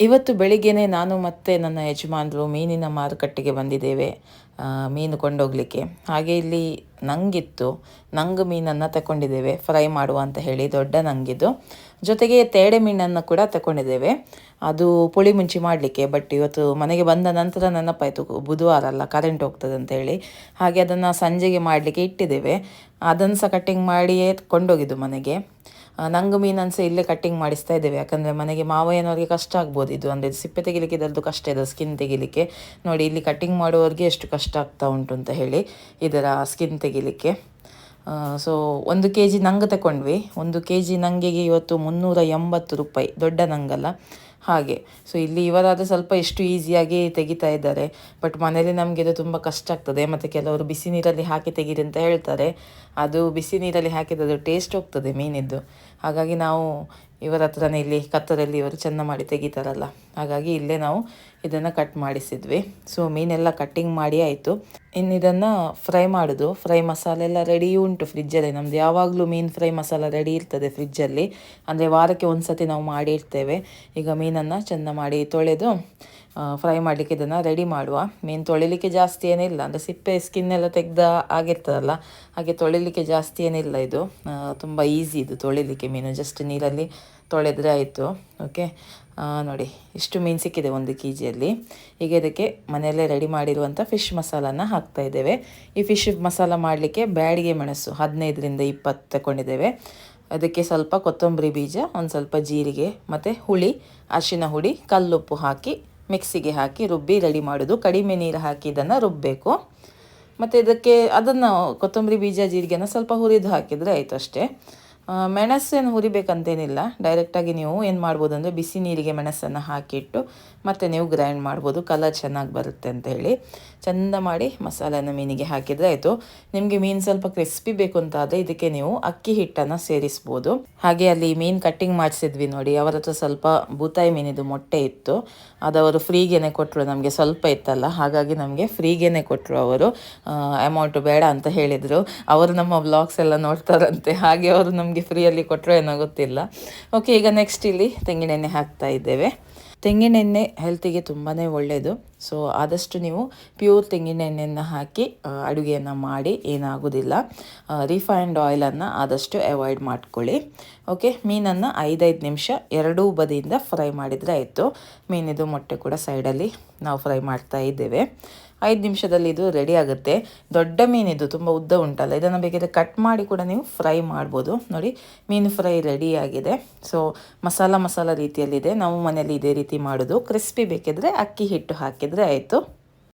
ಇವತ್ತು ಬೆಳಿಗ್ಗೆನೆ ನಾನು ಮತ್ತು ನನ್ನ ಯಜಮಾನರು ಮೀನಿನ ಮಾರುಕಟ್ಟೆಗೆ ಬಂದಿದ್ದೇವೆ ಮೀನು ಕೊಂಡೋಗ್ಲಿಕ್ಕೆ. ಹಾಗೆ ಇಲ್ಲಿ ನಂಗಿತ್ತು. ನಂಗು ಮೀನನ್ನು ತಗೊಂಡಿದ್ದೇವೆ ಫ್ರೈ ಮಾಡುವ ಅಂತ ಹೇಳಿ ದೊಡ್ಡ ನಂಗಿದ್ದು. ಜೊತೆಗೆ ತೇಡೆ ಮೀನನ್ನು ಕೂಡ ತಗೊಂಡಿದ್ದೇವೆ ಅದು ಪುಳಿ ಮುಂಚಿ ಮಾಡಲಿಕ್ಕೆ, ಬಟ್ ಇವತ್ತು ಮನೆಗೆ ಬಂದ ನಂತರ ನೆನಪಾಯಿತು. ಬುಧವಾರ ಅಲ್ಲ ಕರೆಂಟ್ ಹೋಗ್ತದೆ ಅಂತ ಹೇಳಿ. ಹಾಗೆ ಅದನ್ನು ಸಂಜೆಗೆ ಮಾಡಲಿಕ್ಕೆ ಇಟ್ಟಿದ್ದೇವೆ. ಅದನ್ನು ಸಹ ಕಟ್ಟಿಂಗ್ ಮಾಡಿಯೇ ಕೊಂಡೋಗಿದ್ದು ಮನೆಗೆ. ನಂಗು ಮೀನನ್ನು ಸಹ ಇಲ್ಲೇ ಕಟ್ಟಿಂಗ್ ಮಾಡಿಸ್ತಾ ಇದ್ದೇವೆ. ಯಾಕಂದರೆ ಮನೆಗೆ ಮಾವಯ್ಯನವ್ರಿಗೆ ಕಷ್ಟ ಆಗ್ಬೋದು ಇದು. ಅಂದರೆ ಸಿಪ್ಪೆ ತೆಗಿಲಿಕ್ಕೆ ಇದರದ್ದು ಕಷ್ಟ, ಇದೆ ಸ್ಕಿನ್ ತೆಗಿಲಿಕ್ಕೆ. ನೋಡಿ, ಇಲ್ಲಿ ಕಟ್ಟಿಂಗ್ ಮಾಡುವವರಿಗೆ ಎಷ್ಟು ಕಷ್ಟ ಆಗ್ತಾ ಉಂಟು ಅಂತ ಹೇಳಿ ಇದರ ಸ್ಕಿನ್ ತೆಗಿಲಿಕ್ಕೆ. ಸೊ ಒಂದು ಕೆ ಜಿ ನಂಗೆ ತಗೊಂಡ್ವಿ ಒಂದು ಕೆ ಜಿ ನಂಗೆಗೆ ಇವತ್ತು ಮುನ್ನೂರ ಎಂಬತ್ತು ರೂಪಾಯಿ. ದೊಡ್ಡ ನಂಗಲ್ಲ. ಹಾಗೆ. ಸೊ ಇಲ್ಲಿ ಇವರಾದರೆ ಸ್ವಲ್ಪ ಎಷ್ಟು ಈಸಿಯಾಗಿ ತೆಗಿತಾ ಇದ್ದಾರೆ. ಬಟ್ ಮನೇಲಿ ನಮಗೆ ಇದು ತುಂಬ ಕಷ್ಟ ಆಗ್ತದೆ. ಮತ್ತು ಕೆಲವರು ಬಿಸಿ ನೀರಲ್ಲಿ ಹಾಕಿ ತೆಗೀರಿ ಅಂತ ಹೇಳ್ತಾರೆ. ಅದು ಬಿಸಿ ನೀರಲ್ಲಿ ಹಾಕಿದ್ದು ಟೇಸ್ಟ್ ಹೋಗ್ತದೆ ಮೀನಿದ್ದು ಹಾಗಾಗಿ ನಾವು ಇವರ ಹತ್ರನೇ ಇಲ್ಲಿ ಕತ್ತರಲ್ಲಿ ಇವರು ಚೆಂದ ಮಾಡಿ ತೆಗಿತಾರಲ್ಲ. ಹಾಗಾಗಿ ಇಲ್ಲೇ ನಾವು ಇದನ್ನು ಕಟ್ ಮಾಡಿಸಿದ್ವಿ. ಸೊ ಮೀನೆಲ್ಲ ಕಟ್ಟಿಂಗ್ ಮಾಡಿ ಆಯಿತು. ಇನ್ನು ಇದನ್ನು ಫ್ರೈ ಮಾಡೋದು. ಫ್ರೈ ಮಸಾಲೆ ಎಲ್ಲ ರೆಡಿ ಉಂಟು ಫ್ರಿಜ್ಜಲ್ಲಿ ನಮ್ದು ಯಾವಾಗಲೂ ಮೀನು ಫ್ರೈ ಮಸಾಲ ರೆಡಿ ಇರ್ತದೆ ಫ್ರಿಜ್ಜಲ್ಲಿ ಅಂದರೆ ವಾರಕ್ಕೆ ಒಂದು ಸತಿ ನಾವು ಮಾಡಿ ಇಡ್ತೇವೆ ಈಗ ಮೀನನ್ನು ಚೆಂದ ಮಾಡಿ ತೊಳೆದು ಫ್ರೈ ಮಾಡಲಿಕ್ಕೆ ಇದನ್ನು ರೆಡಿ ಮಾಡುವ. ಮೀನು ತೊಳಿಲಿಕ್ಕೆ ಜಾಸ್ತಿ ಏನಿಲ್ಲ. ಅಂದರೆ ಸಿಪ್ಪೆ ಸ್ಕಿನ್ ಎಲ್ಲ ತೆಗೆದ ಆಗಿರ್ತದಲ್ಲ, ಹಾಗೆ ತೊಳಿಲಿಕ್ಕೆ ಜಾಸ್ತಿ ಏನಿಲ್ಲ ಇದು. ತುಂಬ ಈಸಿ ಇದು ತೊಳಿಲಿಕ್ಕೆ ಮೀನು. ಜಸ್ಟ್ ನೀರಲ್ಲಿ ತೊಳೆದ್ರೆ ಆಯಿತು. ಓಕೆ ನೋಡಿ, ಇಷ್ಟು ಮೀನು ಸಿಕ್ಕಿದೆ ಒಂದು ಕೆ ಜಿಯಲ್ಲಿ ಈಗ ಇದಕ್ಕೆ ಮನೆಯಲ್ಲೇ ರೆಡಿ ಮಾಡಿರುವಂಥ ಫಿಶ್ ಮಸಾಲನ ಹಾಕ್ತಾ ಇದ್ದೇವೆ. ಈ ಫಿಶ್ ಮಸಾಲ ಮಾಡಲಿಕ್ಕೆ ಬ್ಯಾಡಿಗೆ ಮೆಣಸು ಹದಿನೈದರಿಂದ ಇಪ್ಪತ್ತು ತಗೊಂಡಿದ್ದೇವೆ ಅದಕ್ಕೆ ಸ್ವಲ್ಪ ಕೊತ್ತಂಬರಿ ಬೀಜ, ಒಂದು ಸ್ವಲ್ಪ ಜೀರಿಗೆ, ಮತ್ತು ಹುಳಿ, ಅರಿಶಿನ ಹುಡಿ ಕಲ್ಲುಪ್ಪು ಹಾಕಿ ಮಿಕ್ಸಿಗೆ ಹಾಕಿ ರುಬ್ಬಿ ರೆಡಿ ಮಾಡೋದು. ಕಡಿಮೆ ನೀರು ಹಾಕಿ ಇದನ್ನು ರುಬ್ಬಬೇಕು ಮತ್ತು ಇದಕ್ಕೆ ಅದನ್ನು ಕೊತ್ತಂಬರಿ ಬೀಜ, ಜೀರಿಗೆನ ಸ್ವಲ್ಪ ಹುರಿದು ಹಾಕಿದರೆ ಆಯಿತು ಅಷ್ಟೇ. ಆ, ಮೆಣಸೇನು ಹುರಿಬೇಕಂತೇನಿಲ್ಲ. ಡೈರೆಕ್ಟಾಗಿ ನೀವು ಏನು ಮಾಡ್ಬೋದು ಅಂದರೆ ಬಿಸಿ ನೀರಿಗೆ ಮೆಣಸನ್ನು ಹಾಕಿಟ್ಟು ಮತ್ತು ನೀವು ಗ್ರೈಂಡ್ ಮಾಡ್ಬೋದು. ಕಲರ್ ಚೆನ್ನಾಗಿ ಬರುತ್ತೆ ಅಂತ ಹೇಳಿ. ಚೆಂದ ಮಾಡಿ ಮಸಾಲೆನ ಮೀನಿಗೆ ಹಾಕಿದರೆ ಆಯಿತು. ನಿಮಗೆ ಮೀನು ಸ್ವಲ್ಪ ಕ್ರಿಸ್ಪಿ ಬೇಕು ಅಂತ ಆದರೆ ಇದಕ್ಕೆ ನೀವು ಅಕ್ಕಿ ಹಿಟ್ಟನ್ನು ಸೇರಿಸ್ಬೋದು. ಹಾಗೆ ಅಲ್ಲಿ ಮೀನು ಕಟ್ಟಿಂಗ್ ಮಾಡಿಸಿದ್ವಿ ನೋಡಿ. ಅವರ ಹತ್ರ ಸ್ವಲ್ಪ ಬೂತಾಯಿ ಮೀನಿದು ಮೊಟ್ಟೆ ಇತ್ತು. ಅದವರು ಫ್ರೀಗೇನೆ ಕೊಟ್ಟರು ನಮಗೆ ಸ್ವಲ್ಪ ಇತ್ತಲ್ಲ. ಹಾಗಾಗಿ ನಮಗೆ ಫ್ರೀಗೇನೆ ಕೊಟ್ಟರು ಅವರು. ಅಮೌಂಟ್ ಬೇಡ ಅಂತ ಹೇಳಿದರು. ಅವರು ನಮ್ಮ ಬ್ಲಾಗ್ಸ್ ಎಲ್ಲ ನೋಡ್ತಾರಂತೆ. ಹಾಗೆ ಅವರು ನಮಗೆ ಫ್ರೀಯಲ್ಲಿ ಕೊಟ್ಟರೆ ಏನೋ ಗೊತ್ತಿಲ್ಲ. ಓಕೆ ಈಗ ನೆಕ್ಸ್ಟ್ ಇಲ್ಲಿ ತೆಂಗಿನೆಣ್ಣೆ ಹಾಕ್ತಾ ಇದ್ದೇವೆ. ತೆಂಗಿನೆಣ್ಣೆ ಹೆಲ್ತಿಗೆ ತುಂಬಾ ಒಳ್ಳೆಯದು ಸೊ ಆದಷ್ಟು ನೀವು ಪ್ಯೂರ್ ತೆಂಗಿನೆಣ್ಣೆಯನ್ನು ಹಾಕಿ ಅಡುಗೆಯನ್ನು ಮಾಡಿ ಏನಾಗೋದಿಲ್ಲ. ರಿಫೈನ್ಡ್ ಆಯಿಲನ್ನು ಆದಷ್ಟು ಅವಾಯ್ಡ್ ಮಾಡ್ಕೊಳ್ಳಿ. ಓಕೆ ಮೀನನ್ನು ಐದೈದು ನಿಮಿಷ ಎರಡೂ ಬದಿಯಿಂದ ಫ್ರೈ ಮಾಡಿದರೆ ಆಯಿತು. ಮೀನಿದು ಮೊಟ್ಟೆ ಕೂಡ ಸೈಡಲ್ಲಿ ನಾವು ಫ್ರೈ ಮಾಡ್ತಾ ಇದ್ದೇವೆ. ಐದು ನಿಮಿಷದಲ್ಲಿ ಇದು ರೆಡಿ ಆಗುತ್ತೆ. ದೊಡ್ಡ ಮೀನಿದು ತುಂಬ ಉದ್ದ ಉಂಟಲ್ಲ, ಇದನ್ನು ಬೇಕಿದ್ರೆ ಕಟ್ ಮಾಡಿ ಕೂಡ ನೀವು ಫ್ರೈ ಮಾಡ್ಬೋದು. ನೋಡಿ, ಮೀನು ಫ್ರೈ ರೆಡಿಯಾಗಿದೆ ಸೊ ಮಸಾಲ ಮಸಾಲ ರೀತಿಯಲ್ಲಿದೆ. ನಾವು ಮನೆಯಲ್ಲಿ ಇದೇ ರೀತಿ ಮಾಡೋದು. ಕ್ರಿಸ್ಪಿ ಬೇಕಿದ್ರೆ ಅಕ್ಕಿ ಹಿಟ್ಟು ಹಾಕಿದರೆ ಆಯಿತು.